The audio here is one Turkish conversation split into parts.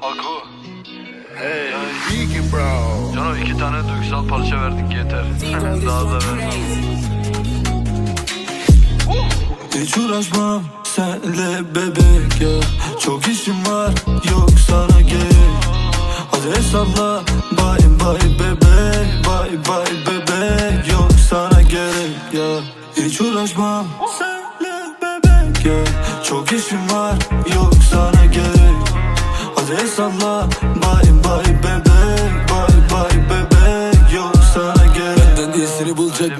Haku. Hey, Biggie bro. Cano iki tane duygusal parça verdik yeter. Daha da vermem. Hiç uğraşmam senle bebek ya Çok işim var yok sana gerek Hadi hesapla bye bye bebek Bye bye bebek yok sana gerek ya Hiç uğraşmam senle bebek ya Çok işim var yok sana gerek. Hadi hesapla bye bye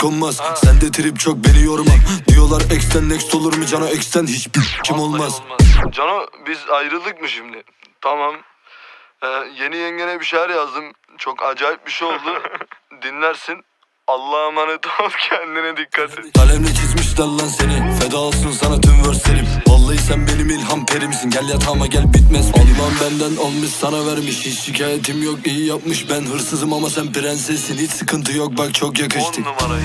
konmaz Sende trip çok beni yorma Diyorlar ex'ten next olur mu cana ex'ten hiçbir kim Vallahi olmaz Cano biz ayrıldık mı şimdi? Tamam. Ee, yeni yengene bir şeyler yazdım. Çok acayip bir şey oldu. Dinlersin. Allah'a emanet ol kendine dikkat et. Kalemle çizmişler lan seni. Feda olsun sana tüm verselim Vallahi sen benim ilham perimsin. Gel yatağıma gel bitmez. Allah'ım benden olmuş sana vermiş. Hiç şikayetim yok iyi yapmış. Ben hırsızım ama sen prensessin. Hiç sıkıntı yok bak çok 10 yakıştık numarayı.